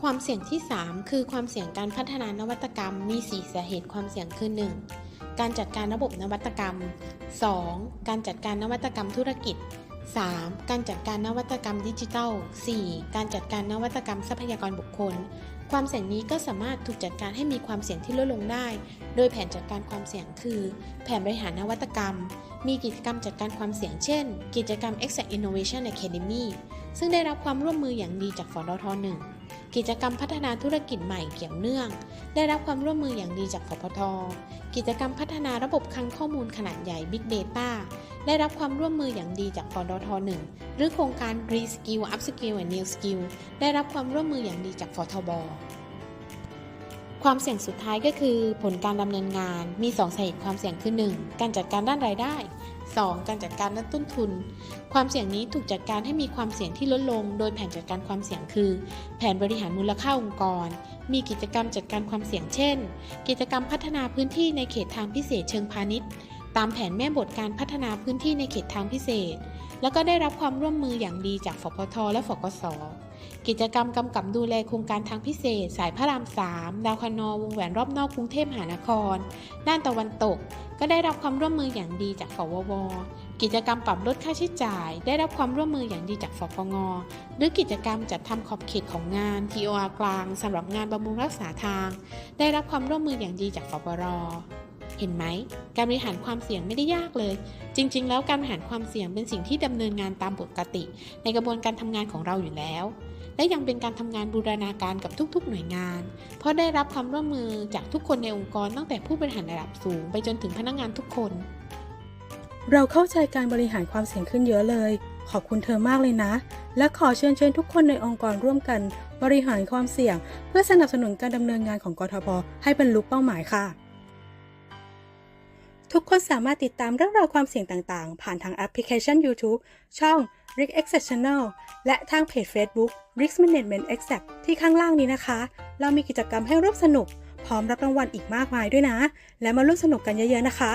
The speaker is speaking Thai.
ความเสี่ยงที่ 3 คือความเสี่ยงการพัฒนานวัตกรรมมี 4 สาเหตุความเสี่ยงคือ 1. การจัดการระบบนวัตกรรม 2. การจัดการนวัตกรรมธุรกิจ 3. การจัดการนวัตกรรมดิจิทัล 4. การจัดการนวัตกรรมทรัพยากรบุคคล ความเสี่ยงนี้ก็สามารถถูกจัดการให้มีความเสี่ยงที่ลดลงได้ โดยแผนจัดการความเสี่ยงคือ แผนบริหารนวัตกรรม มีกิจกรรมจัดการความเสี่ยงเช่น กิจกรรม Exact Innovation Academy ซึ่งได้รับความร่วมมืออย่างดีจากฟอดท1 กิจกรรมพัฒนาธุรกิจใหม่เกี่ยวเนื่อง ได้รับความร่วมมืออย่างดีจากฟพท กิจกรรมพัฒนาระบบคลังข้อมูลขนาดใหญ่ Big Data ได้รับความร่วมมืออย่างดีจากฟดท1หรือโครงการ Reskill Upskill and New Skill ได้รับความร่วมมืออย่างดีจากฟทบ ความเสี่ยงสุดท้ายก็คือ ผลการดำเนินงานมี2สาเหตุความเสี่ยงคือ 1. การจัดการด้านรายได้ 2. การจัดการด้านต้นทุน ความเสี่ยงนี้ถูกจัดการให้มีความเสี่ยงที่ลดลง โดยแผนจัดการความเสี่ยงคือ แผนบริหารมูลค่าองค์กร มีกิจกรรมจัดการความเสี่ยงเช่น กิจกรรมพัฒนาพื้นที่ในเขตทางพิเศษเชิงพาณิชย์ ตามแผนแม่บทการพัฒนาพื้นที่ในเขตทางพิเศษ แล้วก็ได้รับความร่วมมืออย่างดีจากฟพทและฟกส กิจกรรมกำกับดูแลโครงการทางพิเศษ สายพระราม 3 ดาวคะนอวงแหวนรอบนอกกรุงเทพมหานคร ด้านตะวันตก ก็ได้รับความร่วมมืออย่างดีจากฟวว กิจกรรมปรับลดค่าใช้จ่าย ได้รับความร่วมมืออย่างดีจากฟปงหรือกิจกรรมจัดทำขอบเขตของงาน TOR กลางสำหรับงานบำรุงรักษาทาง ได้รับความร่วมมืออย่างดีจากฟปร เห็นไหม การบริหารความเสี่ยงไม่ได้ยากเลย จริง ๆ แล้วการบริหารความเสี่ยงเป็นสิ่งที่ดำเนินงานตามปกติ ในกระบวนการทำงานของเราอยู่แล้ว และยังเป็นการทำงานบูรณาการกับทุก ๆ หน่วยงาน เพราะได้รับความร่วมมือจากทุกคนในองค์กรตั้งแต่ผู้บริหารระดับสูง ไปจนถึงพนักงานทุกคน เราเข้าใจการบริหารความเสี่ยงขึ้นเยอะเลย ขอบคุณเธอมากเลยนะ และขอเชิญเชิญทุกคนในองค์กรร่วมกัน บริหารความเสี่ยง เพื่อสนับสนุนการดำเนินงานของกทบให้บรรลุเป้าหมายค่ะ ทุกคนสามารถติดตามเรื่องราวความเสี่ยงต่างๆ ผ่านทางแอปพลิเคชัน YouTube ช่อง r i c k exceptional และทางเพจ Facebook Risk Management Exact ที่ข้างล่างนี้นะคะ เรามีกิจกรรมให้ร่วมสนุก พร้อมรับรางวัลอีกมากมายด้วยนะ และมาร่วมสนุกกันเยอะๆนะคะ